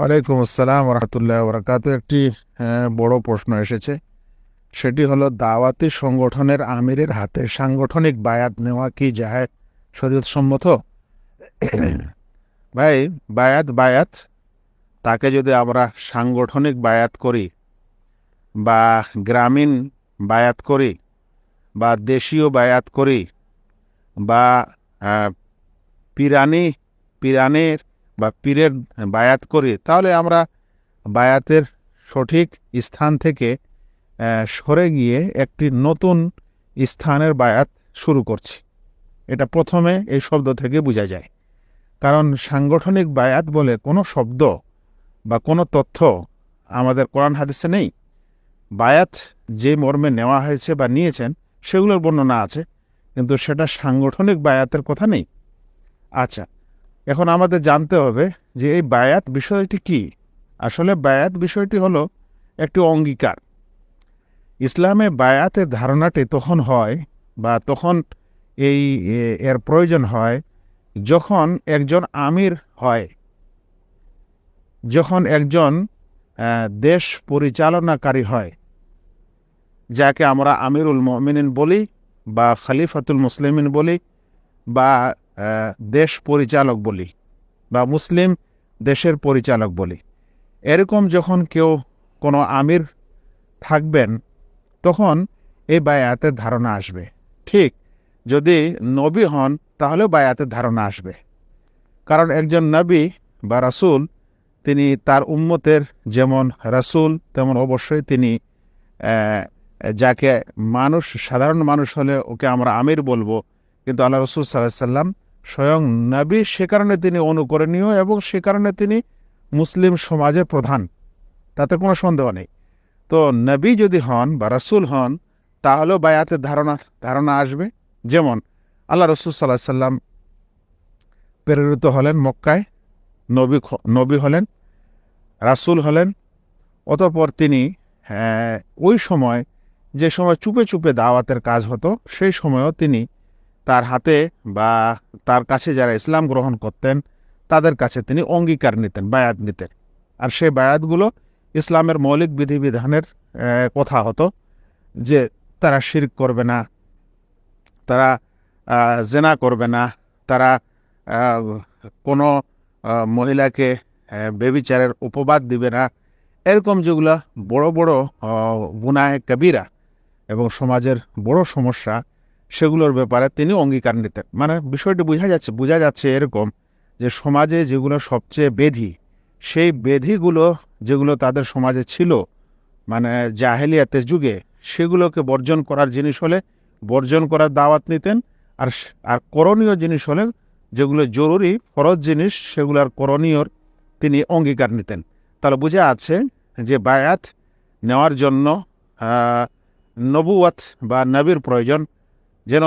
ওয়ালাইকুম আসসালাম রহমতুল্লাহ বরকাত একটি আহ, বড় প্রশ্ন এসেছে। সেটি হলো দাওয়াতি সংগঠনের আমিরের হাতে সাংগঠনিক বায়াত নেওয়া কি যায় শরীয়ত সম্মত ভাই বায়াত বায়াত। তাকে যদি আমরা সাংগঠনিক বায়াত করি বা গ্রামীণ বায়াত করি বা দেশীয় বায়াত করি বা পিরানি পিরানের বা পীরের বায়াত করি, তাহলে আমরা বায়াতের সঠিক স্থান থেকে সরে গিয়ে একটি নতুন স্থানের বায়াত শুরু করছি। এটা প্রথমে এই শব্দ থেকে বোঝা যায়। কারণ সাংগঠনিক বায়াত বলে কোনো শব্দ বা কোনো তথ্য আমাদের কোরআন হাদিসে নেই। বায়াত যে মর্মে নেওয়া হয়েছে বা নিয়েছেন, সেগুলোর বর্ণনা আছে, কিন্তু সেটা সাংগঠনিক বায়াতের কথা নেই। আচ্ছা এখন আমাদের জানতে হবে যে এই বায়াত বিষয়টি কি? আসলে বায়াত বিষয়টি হলো একটি অঙ্গীকার। ইসলামে বায়াতের ধারণাটি তখন হয় বা তখন এই এর প্রয়োজন হয় যখন একজন আমির হয়। যখন একজন দেশ পরিচালনাকারী হয়। যাকে আমরা আমিরুল মমিনিন বলি বা খলিফাতুল মুসলিমিন বলি বা দেশ পরিচালক বলি বা মুসলিম দেশের পরিচালক বলি। এরকম যখন কেউ কোনো আমির থাকবেন, তখন এই বায়াতের ধারণা আসবে। ঠিক যদি নবী হন, তাহলেও বায়াতের ধারণা আসবে। কারণ একজন নবী বা রাসূল, তিনি তার উম্মতের যেমন রাসূল, তেমন অবশ্যই তিনি যাকে মানুষ, সাধারণ মানুষ হলে ওকে আমরা আমির বলব। কিন্তু আল্লাহ রসুল সাল্লাহ সাল্লাম স্বয়ং নবী সে কারণে তিনি অনুকরণীয় এবং সে কারণে তিনি মুসলিম সমাজের প্রধান। তাতে কোনো সন্দেহ নেই। তো নবী যদি হন বা রাসূল হন তাহলেও বায়াতের ধারণা ধারণা আসবে। যেমন আল্লাহ রসুল সাল্লাহ সাল্লাম প্রেরিত হলেন মক্কায় নবী নবী হলেন রাসূল হলেন অতঃপর তিনি আহ, ওই সময় যে সময় চুপে চুপে দাওয়াতের কাজ হতো সেই সময়ও তিনি তার হাতে বা তার কাছে যারা ইসলাম গ্রহণ করতেন, তাদের কাছে তিনি অঙ্গীকার নিতেন, বায়াত নিতেন। আর সেই বায়াতগুলো ইসলামের মৌলিক বিধিবিধানের কথা হতো যে তারা শিরক করবে না, তারা জেনা করবে না, তারা কোনো মহিলাকে বেবিচারের উপবাদ দিবে না। এরকম যেগুলো বড় বড় গুনায় কবিরা এবং সমাজের বড় সমস্যা সেগুলোর ব্যাপারে তিনি অঙ্গীকার নিতেন। মানে বিষয়টি বোঝা যাচ্ছে বোঝা যাচ্ছে এরকম যে সমাজে যেগুলো সবচেয়ে বেধি, সেই বেধিগুলো যেগুলো তাদের সমাজে ছিল মানে জাহেলিয়াতের যুগে, সেগুলোকে বর্জন করার জিনিস হলে বর্জন করার দাওয়াত নিতেন। আর আর করণীয় জিনিস হলে যেগুলো জরুরি, ফরজ জিনিস, সেগুলোর করণীয়র তিনি অঙ্গীকার নিতেন। তাহলে বোঝা আছে যে বায়াত নেওয়ার জন্য নবুয়াত বা নবীর প্রয়োজন যেন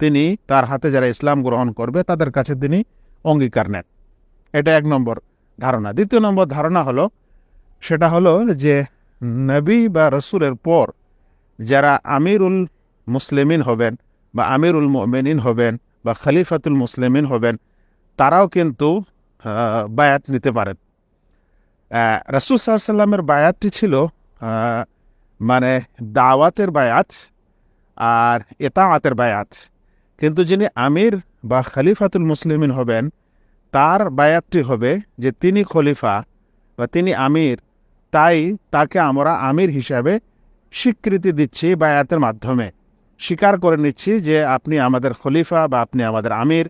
তিনি তার হাতে যারা ইসলাম গ্রহণ করবে, তাদের কাছে তিনি অঙ্গীকার নেন। এটা এক নম্বর ধারণা। দ্বিতীয় নম্বর ধারণা হলো, সেটা হলো যে নবী বা রসুলের পর যারা আমিরুল মুসলিমিন হবেন বা আমিরুল মোমেনিন হবেন বা খলিফাতুল মুসলিমিন হবেন, তারাও কিন্তু বায়াত নিতে পারেন। রাসূল সাল্লামের বায়াতটি ছিল মানে দাওয়াতের বায়াত আর এটা আতের বায়াত। কিন্তু যিনি আমির বা খলিফাতুল মুসলিমিন হবেন, তার বায়াতটি হবে যে তিনি খলিফা বা তিনি আমির, তাই তাকে আমরা আমির হিসাবে স্বীকৃতি দিচ্ছি বায়াতের মাধ্যমে। স্বীকার করে নিচ্ছি যে আপনি আমাদের খলিফা বা আপনি আমাদের আমির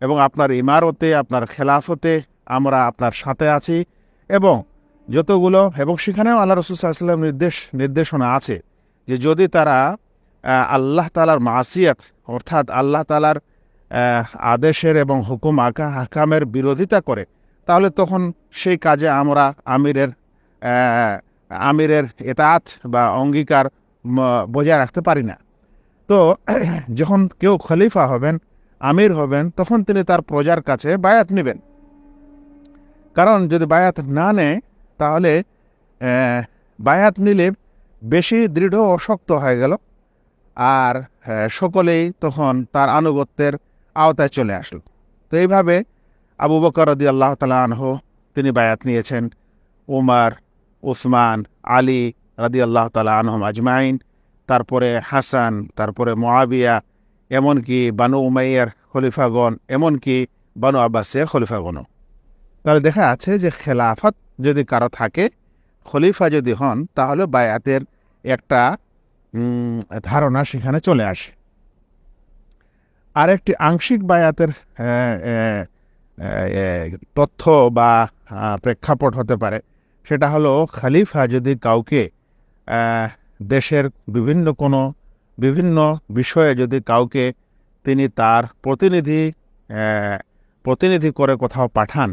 এবং আপনার ইমারতে, আপনার খেলাফতে আমরা আপনার সাথে আছি এবং যতগুলো এবং সেখানেও আল্লাহ রসুল্লাহাম নির্দেশ, নির্দেশনা আছে যে যদি তারা আল্লাহ তালার মাসিয়াত, অর্থাৎ আল্লাহ তালার আদেশের এবং হুকুম আকা হাকামের বিরোধিতা করে, তাহলে তখন সেই কাজে আমরা আমিরের আমিরের এতাত বা অঙ্গীকার বজায় রাখতে পারি না। তো যখন কেউ খলিফা হবেন, আমির হবেন, তখন তিনি তার প্রজার কাছে বায়াত নেবেন। কারণ যদি বায়াত না নেয়, তাহলে বায়াত নিলে বেশি দৃঢ় অশক্ত হয়ে গেল। আর সকলেই তখন তার আনুগত্যের আওতায় চলে আসলো। তো এইভাবে আবু বকর রদি আল্লাহ তালা আনহ তিনি বায়াত নিয়েছেন। উমার, উসমান, আলী রাদি আল্লাহ তালা আনহম আজমাইন, তারপরে হাসান, তারপরে মোয়াবিয়া এমনকি বানু উমাইয়ার খলিফাগণ, এমনকি বানু আব্বাসের খলিফাগণও। তাহলে দেখা আছে যে খেলাফত যদি কারও থাকে, খলিফা যদি হন, তাহলে বায়াতের একটা ধারণা সেখানে চলে আসে। আর একটি আংশিক বায়াতের তথ্য বা প্রেক্ষাপট হতে পারে। সেটা হলো, খালিফা যদি কাউকে দেশের বিভিন্ন কোনো, বিভিন্ন বিষয়ে যদি কাউকে তিনি তার প্রতিনিধি প্রতিনিধি করে কোথাও পাঠান,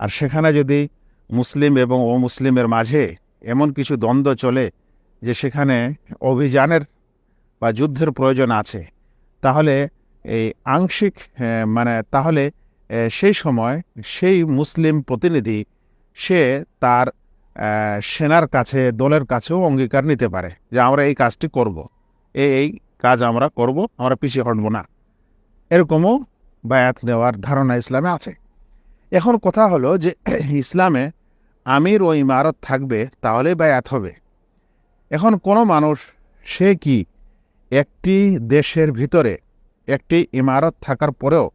আর সেখানে যদি মুসলিম এবং অমুসলিমের মাঝে এমন কিছু দ্বন্দ্ব চলে যে সেখানে অভিযানের বা যুদ্ধের প্রয়োজন আছে, তাহলে এই আংশিক মানে তাহলে সেই সময় সেই মুসলিম প্রতিনিধি সে তার সেনার কাছে, দলের কাছেও অঙ্গীকার নিতে পারে যে আমরা এই কাজটি করব। এই এই কাজ আমরা করব, আমরা পিছিয়ে হটব না। এরকমও বায়াত নেওয়ার ধারণা ইসলামে আছে। এখন কথা হলো যে ইসলামে আমির ও ইমারত থাকবে তাহলে বায়াত হবে। এখন কোনো মানুষ, সে কি একটি দেশের ভিতরে একটি ইমারত থাকার পরেও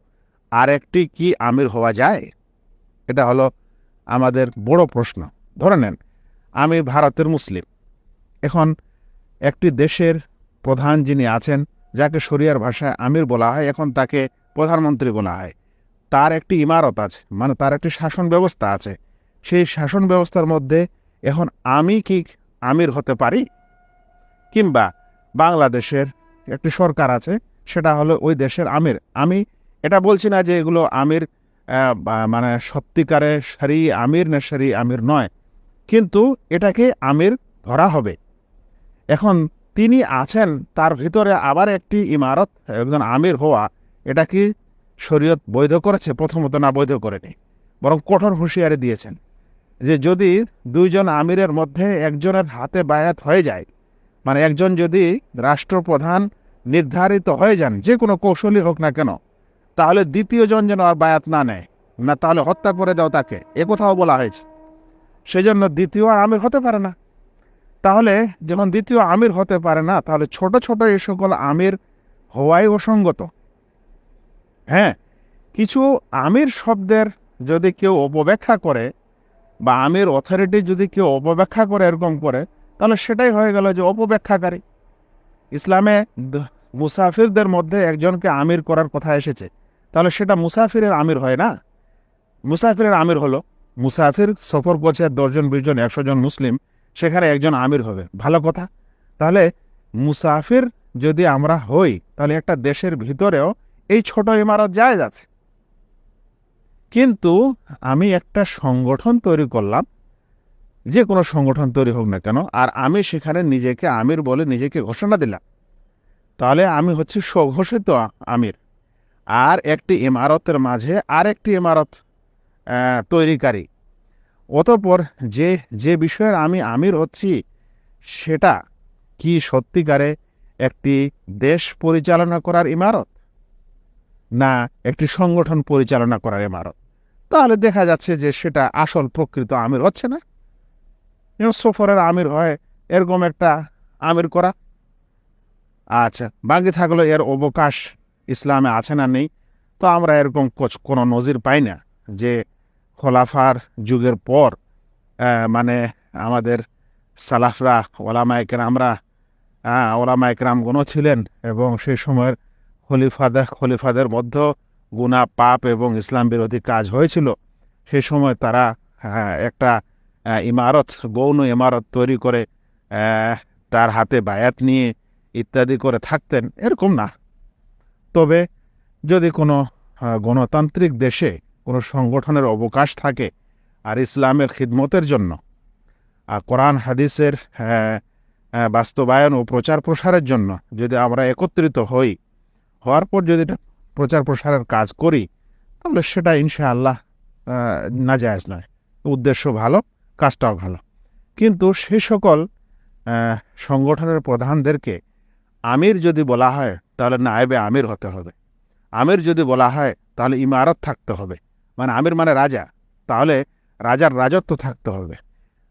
আর একটি কি আমির হওয়া যায়? এটা হলো আমাদের বড় প্রশ্ন। ধরে নেন, আমি ভারতের মুসলিম। এখন একটি দেশের প্রধান যিনি আছেন, যাকে শরিয়ার ভাষায় আমির বলা হয়, এখন তাকে প্রধানমন্ত্রী বলা হয়। তার একটি ইমারত আছে মানে তার একটি শাসন ব্যবস্থা আছে। সেই শাসন ব্যবস্থার মধ্যে এখন আমি কি আমির হতে পারি, কিংবা বাংলাদেশের একটি সরকার আছে, সেটা হলো ওই দেশের আমির। আমি এটা বলছি না যে এগুলো আমির মানে সত্যিকারে সারি আমির না সারি আমির নয়, কিন্তু এটাকে আমির ধরা হবে। এখন তিনি আছেন, তার ভিতরে আবার একটি ইমারত, একজন আমির হওয়া, এটা কি শরীয়ত বৈধ করেছে? প্রথমত না বৈধ করেনি, বরং কঠোর হুঁশিয়ারি দিয়েছেন। যে যদি দুইজন আমিরের মধ্যে একজনের হাতে বায়াত হয়ে যায় মানে একজন যদি রাষ্ট্রপ্রধান নির্ধারিত হয়ে যান, যে কোনো কৌশলী হোক না কেন, তাহলে দ্বিতীয়জন যেন আর বায়াত না নেয়, না তাহলে হত্যা করে দাও তাকে, এ কোথাও বলা হয়েছে। সেজন্য দ্বিতীয় আর আমির হতে পারে না। তাহলে যখন দ্বিতীয় আমির হতে পারে না, তাহলে ছোট ছোট এই সকল আমির হওয়াই অসঙ্গত। হ্যাঁ কিছু আমির শব্দের যদি কেউ অপব্যাখ্যা করে বা আমির অথরিটি যদি কেউ অপব্যাখ্যা করে, এরকম করে, তাহলে সেটাই হয়ে গেল যে অপব্যাখ্যাকারী। ইসলামে মুসাফিরদের মধ্যে একজনকে আমির করার কথা এসেছে। তাহলে সেটা মুসাফিরের আমির হয় না? মুসাফিরের আমির হলো, মুসাফির সফর করছে দশজন, বিশজন, একশো জন মুসলিম, সেখানে একজন আমির হবে। ভালো কথা। তাহলে মুসাফির যদি আমরা হই, তাহলে একটা দেশের ভিতরেও এই ছোট ইমারত জায়েজ আছে। কিন্তু আমি একটা সংগঠন তৈরি করলাম, যে কোনো সংগঠন তৈরি হোক না কেন, আর আমি সেখানে নিজেকে আমির বলে নিজেকে ঘোষণা দিলাম। তাহলে আমি হচ্ছি স্বঘোষিত আমির। আর একটি ইমারতের মাঝে আর একটি ইমারত তৈরিকারী। অতপর যে যে বিষয়ের আমি আমির হচ্ছি, সেটা কি সত্যিকারে একটি দেশ পরিচালনা করার ইমারত? না, একটি সংগঠন পরিচালনা করার ইমারত। তাহলে দেখা যাচ্ছে যে সেটা আসল প্রকৃত আমির হচ্ছে না। সফরের আমির হয় এরকম একটা আমির করা। আচ্ছা বাকি থাকল এর অবকাশ, ইসলামে আছে না নেই। তো আমরা এরকম কোচ- কোনো নজির পাই না যে খোলাফার যুগের পর মানে আমাদের সালাফরা ওলামা একরামরা ওলামা একরামগণও ছিলেন এবং সেই সময়ের খলিফাদের খলিফাদের মধ্যে গুনা পাপ এবং ইসলাম বিরোধী কাজ হয়েছিল সে সময় তারা হ্যাঁ, একটা ইমারত গৌণ ইমারত তৈরি করে তার হাতে বায়াত নিয়ে ইত্যাদি করে থাকতেন এরকম না। তবে যদি কোনো গণতান্ত্রিক দেশে কোনো সংগঠনের অবকাশ থাকে আর ইসলামের খিদমতের জন্য আর কোরআন হাদিসের আহ, বাস্তবায়ন ও প্রচার প্রসারের জন্য যদি আমরা একত্রিত হই হওয়ার পর যদি এটা প্রচার প্রসারের কাজ করি তাহলে সেটা ইনশাআল্লাহ আহ, নাজায়েজ নয়। উদ্দেশ্য ভালো কাজটাও ভালো। কিন্তু সে সকল সংগঠনের প্রধানদেরকে আমির যদি বলা হয় তাহলে নায়েবে আমির হতে হবে। আমির যদি বলা হয় তাহলে ইমারত থাকতে হবে। মানে আমির মানে রাজা। তাহলে রাজার রাজত্ব থাকতে হবে।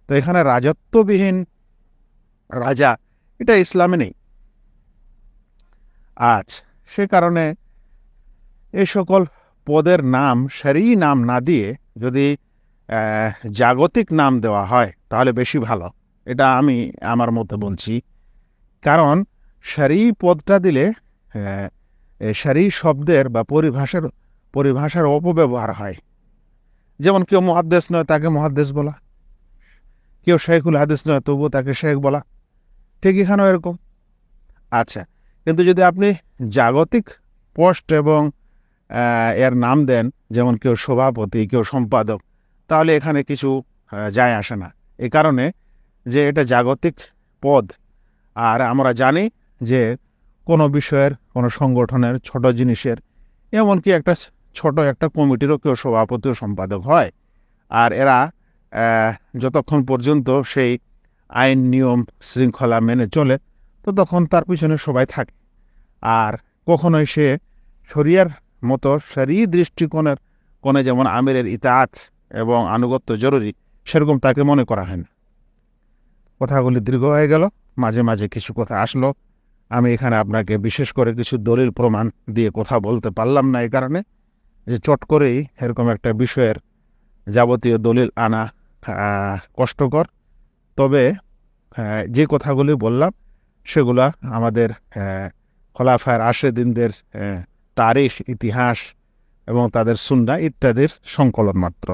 তো এখানে রাজত্ববিহীন রাজা এটা ইসলামে নেই। আজ সে কারণে এই সকল পদের নাম সারি নাম না দিয়ে যদি জাগতিক নাম দেওয়া হয়, তাহলে বেশি ভালো। এটা আমি আমার মতে বলছি। কারণ, সারি পদটা দিলে সারি শব্দের বা পরিভাষার পরিভাষার অপব্যবহার হয়। যেমন কেউ মহাদ্দেশ নয়, তাকে মহাদ্দেশ বলা। কেউ শেখুল হাদিস নয়, তবুও তাকে শেখ বলা। ঠিক এখানেও এরকম। আচ্ছা কিন্তু যদি আপনি জাগতিক পোস্ট এবং এর নাম দেন যেমন কেউ সভাপতি, কেউ সম্পাদক, তাহলে এখানে কিছু যায় আসে না। এ কারণে যে এটা জাগতিক পদ, আর আমরা জানি যে কোনো বিষয়ের, কোনো সংগঠনের ছোট জিনিসের, এমনকি একটা ছোট একটা কমিটিরও কেউ সভাপতি ও সম্পাদক হয়। আর এরা যতক্ষণ পর্যন্ত সেই আইন, নিয়ম, শৃঙ্খলা মেনে চলে তো তখন তার পিছনে সবাই থাকে। আর কখনোই সে শরিয়ার মতো সারি দৃষ্টিকোণের কোণে যেমন আমিরের ইতাআত এবং আনুগত্য জরুরি সেরকম তাকে মনে করা হয় না। কথাগুলি দীর্ঘ হয়ে গেল। মাঝে মাঝে কিছু কথা আসলো। আমি এখানে আপনাকে বিশেষ করে কিছু দলিল প্রমাণ দিয়ে কথা বলতে পারলাম না এই কারণে যে চট করেই এরকম একটা বিষয়ের যাবতীয় দলিল আনা কষ্টকর। তবে আহ, যে কথাগুলি বললাম সেগুলা আমাদের আহ, খোলাফায়ের আশেদিনদের আহ, তারিখ ইতিহাস এবং তাদের সুন্না ইত্যাদির সংকলন মাত্র।